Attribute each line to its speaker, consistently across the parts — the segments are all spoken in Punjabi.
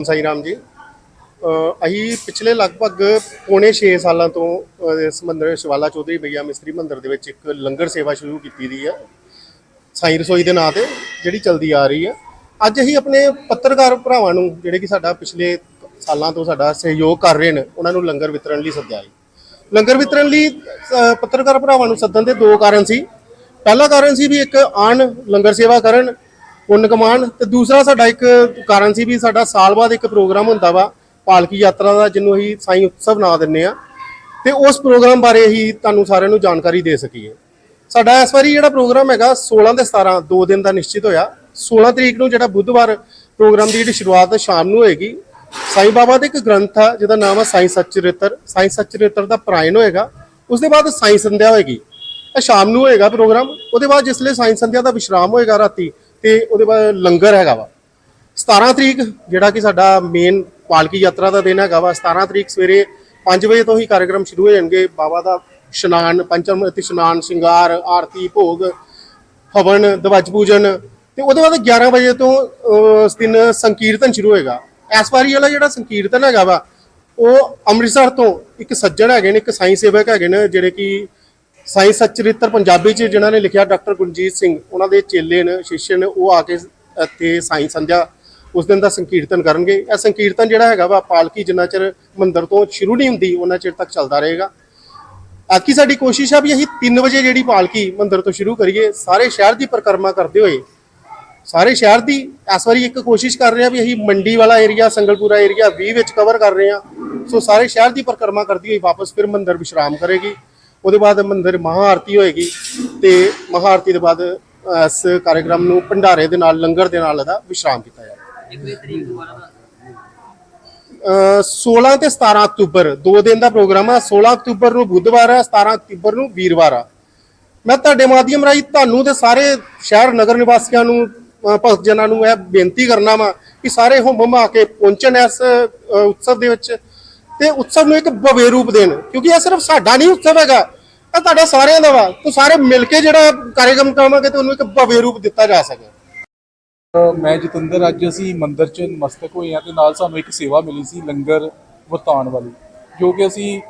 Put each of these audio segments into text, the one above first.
Speaker 1: ਸਾਈ ਰਾਮ ਜੀ। ਅਹ ਅਸੀਂ ਪਿਛਲੇ ਲਗਭਗ ਪੌਣੇ 6 ਸਾਲਾਂ ਤੋਂ ਇਸ ਮੰਦਰ ਸ਼ਿਵਾਲਾ ਚੌਧਰੀ ਬਈਆ ਮਿਸਤਰੀ ਮੰਦਰ ਦੇ ਵਿੱਚ ਇੱਕ ਲੰਗਰ ਸੇਵਾ ਸ਼ੁਰੂ ਕੀਤੀ ਦੀ ਹੈ ਸਾਈ ਰਸੋਈ ਦੇ ਨਾਂ ਤੇ ਜਿਹੜੀ ਚਲਦੀ ਆ ਰਹੀ ਹੈ ਅੱਜ ਅਸੀਂ ਆਪਣੇ ਪੱਤਰਕਾਰ ਭਰਾਵਾਂ ਨੂੰ, ਜਿਹੜੇ ਕਿ ਸਾਡਾ ਪਿਛਲੇ ਸਾਲਾਂ ਤੋਂ ਸਾਡਾ ਸਹਿਯੋਗ ਕਰ ਰਹੇ ਨੇ, ਉਹਨਾਂ ਨੂੰ ਲੰਗਰ ਵਿਤਰਨ ਲਈ ਸੱਦਿਆ ਜੀ। ਲੰਗਰ ਵਿਤਰਨ ਲਈ ਪੱਤਰਕਾਰ ਭਰਾਵਾਂ ਨੂੰ ਸੱਦਣ ਦੇ ਦੋ ਕਾਰਨ ਸੀ। ਪਹਿਲਾ ਕਾਰਨ ਸੀ ਵੀ ਇੱਕ ਆਣ ਲੰਗਰ ਸੇਵਾ ਕਰਨ ਪੁੰਨ ਕਮਾਨ ਤੇ ਦੂਸਰਾ ਸਾਡਾ ਇੱਕ ਕਾਰਨ ਸੀ ਵੀ ਸਾਡਾ ਸਾਲ ਬਾਅਦ ਇੱਕ ਪ੍ਰੋਗਰਾਮ ਹੁੰਦਾ ਵਾ, ਪਾਲਕੀ ਯਾਤਰਾ ਦਾ, ਜਿਹਨੂੰ ਅਸੀਂ ਸਾਈ ਉਤਸਵ ਨਾਂ ਦਿੰਨੇ ਆ ਤੇ ਉਸ ਪ੍ਰੋਗਰਾਮ ਬਾਰੇ ਹੀ ਤੁਹਾਨੂੰ ਸਾਰਿਆਂ ਨੂੰ ਜਾਣਕਾਰੀ ਦੇ ਸਕੀਏ। ਸਾਡਾ ਇਸ ਵਾਰੀ ਜਿਹੜਾ ਪ੍ਰੋਗਰਾਮ ਹੈਗਾ 16 ਤੇ 17 ਦੋ ਦਿਨ ਦਾ ਨਿਸ਼ਚਿਤ ਹੋਇਆ। 16 ਤਰੀਕ ਨੂੰ ਜਿਹੜਾ ਬੁੱਧਵਾਰ ਪ੍ਰੋਗਰਾਮ ਦੀ ਜਿਹੜੀ ਸ਼ੁਰੂਆਤ ਸ਼ਾਮ ਨੂੰ ਹੋਏਗੀ, ਸਾਈਂ ਬਾਬਾ ਦਾ ਇੱਕ ਗ੍ਰੰਥ ਆ, ਜਿਹਦਾ ਨਾਮ ਆ ਸਾਈਂ ਸਚਰਿਤਰ। ਸਾਈਂ ਸਚਰਿਤਰ ਦਾ ਪ੍ਰਾਇਣ ਹੋਏਗਾ ਉਸ ਦੇ ਬਾਅਦ ਸਾਈਂ ਸੰਧਿਆ ਹੋਏਗੀ। ਇਹ ਸ਼ਾਮ ਨੂੰ ਹੋਏਗਾ ਪ੍ਰੋਗਰਾਮ, ਉਹਦੇ ਬਾਅਦ ਜਿਸ ਲਈ ਸਾਈਂ ਸੰਧਿਆ ਦਾ ਵਿਸ਼ਰਾਮ ਹੋਏਗਾ ਰਾਤੀ ਤੇ ਉਹਦੇ ਬਾਅਦ ਲੰਗਰ ਹੈਗਾ ਵਾ। 17 ਤਰੀਕ ਜਿਹੜਾ ਕਿ ਸਾਡਾ ਮੇਨ ਪਾਲਕੀ ਯਾਤਰਾ ਦਾ ਦਿਨ ਹੈਗਾ ਵਾ 17 ਤਰੀਕ ਸਵੇਰੇ 5 ਵਜੇ ਤੋਂ ਹੀ ਕਾਰਜਕ੍ਰਮ ਸ਼ੁਰੂ ਹੋ ਜਾਣਗੇ। ਬਾਬਾ ਦਾ ਇਸ਼ਨਾਨ, ਪੰਚਮ ਅਤੇ ਇਸ਼ਨਾਨ, ਸ਼ਿੰਗਾਰ, ਆਰਤੀ, ਭੋਗ, ਹਵਨ, ਦਵਾਜ ਪੂਜਨ ਤੇ ਉਹਦੇ ਬਾਅਦ 11 ਵਜੇ ਤੋਂ ਉਸ ਦਿਨ ਸੰਕੀਰਤਨ ਸ਼ੁਰੂ ਹੋਏਗਾ। ਇਸ ਵਾਰੀ ਵਾਲਾ ਜਿਹੜਾ ਸੰਕੀਰਤਨ ਹੈਗਾ ਵਾ, ਉਹ ਅੰਮ੍ਰਿਤਸਰ ਤੋਂ ਇੱਕ ਸੱਜਣ ਹੈਗੇ ਨੇ, ਇੱਕ ਸਾਈਂ ਸੇਵਕ ਹੈਗੇ ਨੇ, ਜਿਹੜੇ ਕਿ ਸਾਇੰਸ ਸਚਰਿਤਰ ਪੰਜਾਬੀ ਚ, ਜਿਨ੍ਹਾਂ ਨੇ ਲਿਖਿਆ ਡਾਕਟਰ ਗੁਰਜੀਤ ਸਿੰਘ, ਉਹਨਾਂ ਦੇ ਚੇਲੇ ਨੇ ਸ਼ਿష్ਯ ਨੇ, ਉਹ ਆ ਕੇ ਇੱਥੇ ਸਾਈਂ ਸੰਧਿਆ ਉਸ ਦਿਨ ਦਾ ਸੰਕੀਰਤਨ ਕਰਨਗੇ। ਇਹ ਸੰਕੀਰਤਨ ਜਿਹੜਾ ਹੈਗਾ ਵਾ, ਪਾਲਕੀ ਜਿੰਨਾ ਚਿਰ ਮੰਦਰ ਤੋਂ ਸ਼ੁਰੂ ਨਹੀਂ ਹੁੰਦੀ, ਉਹਨਾਂ ਚਿਰ ਤੱਕ ਚੱਲਦਾ ਰਹੇਗਾ। ਆਕੀ ਸਾਡੀ ਕੋਸ਼ਿਸ਼ ਆ ਵੀ ਅਸੀਂ 3 ਵਜੇ ਜਿਹੜੀ ਪਾਲਕੀ ਮੰਦਰ ਤੋਂ ਸ਼ੁਰੂ ਕਰੀਏ। ਸਾਰੇ ਸ਼ਹਿਰ ਦੀ ਪਰਿਕਰਮਾ ਕਰਦੇ ਹੋਏ, ਸਾਰੇ ਸ਼ਹਿਰ ਦੀ ਇਸ ਵਾਰੀ ਇੱਕ ਕੋਸ਼ਿਸ਼ ਕਰ ਰਹੇ ਆ ਵੀ ਅਸੀਂ ਮੰਡੀ ਵਾਲਾ ਏਰੀਆ ਸੰਗਲਪੁਰਾ ਏਰੀਆ 20 ਵਿੱਚ ਕਵਰ ਕਰ ਰਹੇ ਆ। ਸੋ ਸਾਰੇ ਸ਼ਹਿਰ ਦੀ ਪਰਿਕਰਮਾ ਕਰਦੀ ਹੋਈ ਵਾਪਸ ਫਿਰ ਮੰਦਰ ਵਿਸ਼ਰਾਮ ਕਰੇਗੀ। ਉਹਦੇ ਬਾਅਦ ਮੰਦਿਰ ਮਹਾਆਰਤੀ ਹੋਏਗੀ ਤੇ ਮਹਾਆਰਤੀ ਦੇ ਬਾਅਦ ਇਸ ਕਾਰਜਕ੍ਰਮ ਨੂੰ ਭੰਡਾਰੇ ਦੇ ਨਾਲ ਲੰਗਰ ਦੇ ਨਾਲ ਇਹਦਾ ਵਿਸ਼ਰਾਮ ਕੀਤਾ ਜਾਏਗਾ ਅਹ 16 ਤੇ 17 ਅਕਤੂਬਰ ਦੋ ਦਿਨ ਦਾ ਪ੍ਰੋਗਰਾਮ ਆ। 16 ਅਕਤੂਬਰ ਨੂੰ ਬੁੱਧਵਾਰ ਆ 17 ਅਕਤੂਬਰ ਨੂੰ ਵੀਰਵਾਰ ਆ। ਮੈਂ ਤੁਹਾਡੇ ਮਾਧਿਅਮ ਰਾਹੀਂ ਤੁਹਾਨੂੰ ਤੇ ਸਾਰੇ ਸ਼ਹਿਰ ਨਗਰ ਨਿਵਾਸੀਆਂ ਨੂੰ ਭਗਤ ਜਨਾਂ ਨੂੰ ਇਹ ਬੇਨਤੀ ਕਰਨਾ ਵਾ ਕਿ ਸਾਰੇ ਹੁੰਮ ਹਮਾ ਕੇ ਪਹੁੰਚਣ ਇਸ ਉਤਸਵ ਦੇ ਵਿੱਚ। ਤੇ ਉਤਸਵ ਨੂੰ ਇੱਕ ਭਵੇ ਰੂਪ ਦੇਣ, ਕਿਉਂਕਿ ਇਹ ਸਿਰਫ ਸਾਡਾ ਨਹੀਂ ਉਤਸਵ ਹੈਗਾ, ਇਹ ਤੁਹਾਡਾ ਸਾਰਿਆਂ ਦਾ ਵਾ। ਤੋ ਸਾਰੇ ਮਿਲ ਕੇ ਜਿਹੜਾ ਕਾਰਜਕ੍ਰਮ ਕਰਾਵਾਂਗੇ ਤੇ ਉਹਨੂੰ ਇੱਕ ਭਵੇ ਰੂਪ ਦਿੱਤਾ ਜਾ ਸਕੇ।
Speaker 2: ਮੈਂ ਜਤਿੰਦਰ, ਅੱਜ ਅਸੀਂ ਮੰਦਿਰ 'ਚ ਨਮਸਤਕ ਹੋਏ ਆ ਤੇ ਨਾਲ ਸਾਨੂੰ ਇੱਕ ਸੇਵਾ ਮਿਲੀ ਸੀ ਲੰਗਰ ਵਰਤਾਉਣ ਵਾਲੀ, ਜੋ ਕਿ ਅਸੀਂ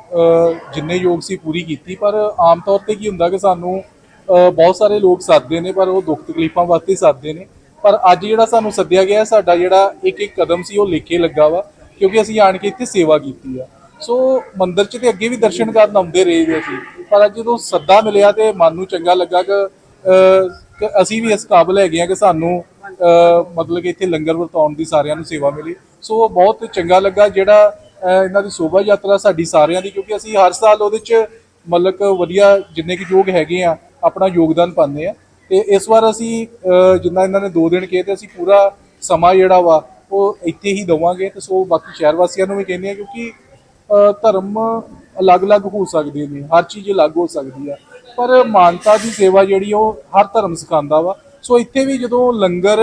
Speaker 2: ਜਿੰਨੇ ਯੋਗ ਸੀ ਪੂਰੀ ਕੀਤੀ, ਪਰ ਆਮ ਤੌਰ ਤੇ ਕੀ ਹੁੰਦਾ ਕਿ ਸਾਨੂੰ ਬਹੁਤ ਸਾਰੇ ਲੋਕ ਸੱਦਦੇ ਨੇ, ਪਰ ਉਹ ਦੁੱਖ ਤਕਲੀਫਾਂ ਵਾਸਤੇ ਸੱਦਦੇ ਨੇ। ਪਰ ਅੱਜ ਜਿਹੜਾ ਸਾਨੂੰ ਸੱਦਿਆ ਗਿਆ, ਸਾਡਾ ਜਿਹੜਾ ਇੱਕ ਇੱਕ ਕਦਮ ਸੀ, ਉਹ ਲਿਖੇ ਲੱਗਾ ਵਾ। ਕਿਉਂਕਿ ਅਸੀਂ ਆਣ ਕੇ ਇੱਥੇ ਸੇਵਾ ਕੀਤੀ ਆ। ਸੋ ਮੰਦਿਰ 'ਚ ਤੇ ਅੱਗੇ ਵੀ ਦਰਸ਼ਨ ਕਰਨ ਆਉਂਦੇ ਰਹੇ ਜੀ ਅਸੀਂ। ਪਰ ਅੱਜ ਜਦੋਂ ਸੱਦਾ ਮਿਲਿਆ ਤੇ ਮਨ ਨੂੰ ਚੰਗਾ ਲੱਗਾ ਕਿ ਅਸੀਂ ਵੀ ਇਸ ਕਾਬਲ ਹੈਗੇ ਆ ਕਿ ਸਾਨੂੰ ਮਤਲਬ ਕਿ ਇੱਥੇ ਲੰਗਰ ਵਰਤਾਉਣ ਦੀ ਸਾਰਿਆਂ ਨੂੰ ਸੇਵਾ ਮਿਲੀ। ਸੋ ਬਹੁਤ ਚੰਗਾ ਲੱਗਾ ਜਿਹੜਾ ਇਹਨਾਂ ਦੀ ਸ਼ੋਭਾ ਯਾਤਰਾ ਸਾਡੀ ਸਾਰਿਆਂ ਦੀ ਕਿਉਂਕਿ ਅਸੀਂ ਹਰ ਸਾਲ ਉਹਦੇ 'ਚ ਮਤਲਬ ਕਿ ਵਧੀਆ ਜਿੰਨੇ ਕਿ ਯੋਗ ਹੈਗੇ ਆ ਆਪਣਾ ਯੋਗਦਾਨ ਪਾਉਂਦੇ ਆ। ਤੇ ਇਸ ਵਾਰ ਅਸੀਂ ਅ, ਜਿੰਨਾ ਇਹਨਾਂ ਨੇ 2 ਦਿਨ ਕਹੇ ਤੇ ਅਸੀਂ ਪੂਰਾ ਸਮਾਂ ਜਿਹੜਾ ਵਾ ਉਹ ਇੱਥੇ ਹੀ ਦਵਾਂਗੇ ਤੇ ਸੋ ਬਾਕੀ ਸ਼ਹਿਰ ਵਾਸੀਆਂ ਨੂੰ ਵੀ ਕਹਿੰਦੇ ਆ ਕਿਉਂਕਿ ਧਰਮ ਅਲੱਗ-ਅਲੱਗ ਹੋ ਸਕਦੇ ਨੇ, ਹਰ ਚੀਜ਼ ਅਲੱਗ ਹੋ ਸਕਦੀ ਆ। ਪਰ ਮਾਨਤਾ ਦੀ ਸੇਵਾ ਜਿਹੜੀ ਉਹ ਹਰ ਧਰਮ ਸਿਖਾਉਂਦਾ ਵਾ। ਸੋ ਇੱਥੇ ਵੀ ਜਦੋਂ ਲੰਗਰ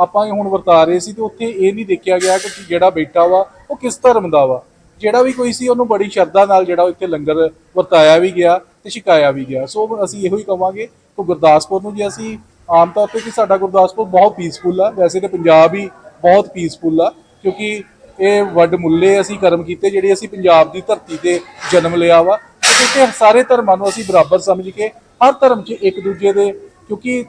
Speaker 2: ਆਪਾਂ ਹੁਣ ਵਰਤਾ ਰਹੇ ਸੀ ਤੇ ਉੱਥੇ ਇਹ ਨਹੀਂ ਦੇਖਿਆ ਗਿਆ ਕਿ ਜਿਹੜਾ ਬੈਠਾ ਵਾ, ਉਹ ਕਿਸ ਧਰਮ ਦਾ ਵਾ। ਜਿਹੜਾ ਵੀ ਕੋਈ ਸੀ, ਉਹਨੂੰ ਬੜੀ ਸ਼ਰਧਾ ਨਾਲ ਜਿਹੜਾ ਇੱਥੇ ਲੰਗਰ ਵਰਤਾਇਆ ਵੀ ਗਿਆ ਤੇ ਛਕਾਇਆ ਵੀ ਗਿਆ। ਸੋ ਅਸੀਂ ਇਹੋ ਹੀ ਕਵਾਂਗੇ ਕਿ ਗੁਰਦਾਸਪੁਰ ਨੂੰ ਜੇ ਅਸੀਂ ਆਮ ਤੌਰ ਤੇ ਕਿ ਸਾਡਾ ਗੁਰਦਾਸਪੁਰ ਬਹੁਤ ਪੀਸਫੁਲ ਆ। ਵੈਸੇ ਤੇ ਪੰਜਾਬ ਹੀ ਬਹੁਤ ਪੀਸਫੁਲ ਆ, ਕਿਉਂਕਿ ਇਹ ਵੱਡ ਮੁੱਲੇ ਅਸੀਂ ਕਰਮ ਕੀਤੇ, ਜਿਹੜੇ ਅਸੀਂ ਪੰਜਾਬ ਦੀ ਧਰਤੀ ਤੇ ਜਨਮ ਲਿਆ ਵਾ। ਕਿਉਂਕਿ ਸਾਰੇ ਧਰਮਾਂ ਨੂੰ ਅਸੀਂ ਬਰਾਬਰ ਸਮਝ ਕੇ ਹਰ ਧਰਮ 'ਚ ਇੱਕ ਦੂਜੇ ਦੇ, ਕਿਉਂਕਿ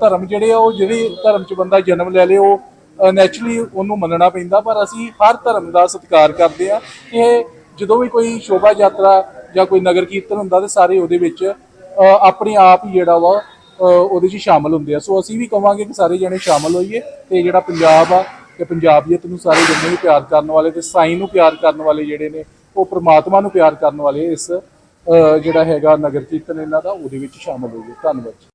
Speaker 2: ਧਰਮ ਜਿਹੜੇ ਆ, ਉਹ ਜਿਹੜੇ ਧਰਮ 'ਚ ਬੰਦਾ ਜਨਮ ਲੈ ਲੇ, ਉਹ ਨੈਚੁਰਲੀ ਉਹਨੂੰ ਮੰਨਣਾ ਪੈਂਦਾ, ਪਰ ਅਸੀਂ ਹਰ ਧਰਮ ਦਾ ਸਤਿਕਾਰ ਕਰਦੇ ਆ। ਇਹ ਜਦੋਂ ਵੀ ਕੋਈ ਸ਼ੋਭਾ ਯਾਤਰਾ ਜਾਂ ਕੋਈ ਨਗਰ ਕੀਰਤਨ ਹੁੰਦਾ ਤੇ ਸਾਰੇ ਉਹਦੇ ਵਿੱਚ ਆਪਣੇ ਆਪ ਹੀ ਜਿਹੜਾ ਵਾ ਉਹਦੇ 'ਚ ਸ਼ਾਮਲ ਹੁੰਦੇ ਆ। ਸੋ ਅਸੀਂ ਵੀ ਕਵਾਂਗੇ ਕਿ ਸਾਰੇ ਜਣੇ ਸ਼ਾਮਲ ਹੋਈਏ ਤੇ ਜਿਹੜਾ ਪੰਜਾਬ ਆ ਤੇ ਪੰਜਾਬੀਅਤ ਨੂੰ ਸਾਰੇ ਜਿੰਨੇ ਵੀ ਪਿਆਰ ਕਰਨ ਵਾਲੇ ਤੇ ਸਾਈਂ ਨੂੰ ਪਿਆਰ ਕਰਨ ਵਾਲੇ ਜਿਹੜੇ ਨੇ, ਉਹ ਪ੍ਰਮਾਤਮਾ ਨੂੰ ਪਿਆਰ ਕਰਨ ਵਾਲੇ ਇਸ ਜਿਹੜਾ ਹੈਗਾ ਨਗਰ ਕੀਰਤਨ ਇਹਨਾਂ ਦਾ, ਉਹਦੇ ਵਿੱਚ ਸ਼ਾਮਲ ਹੋਈਏ। ਧੰਨਵਾਦ ਜੀ।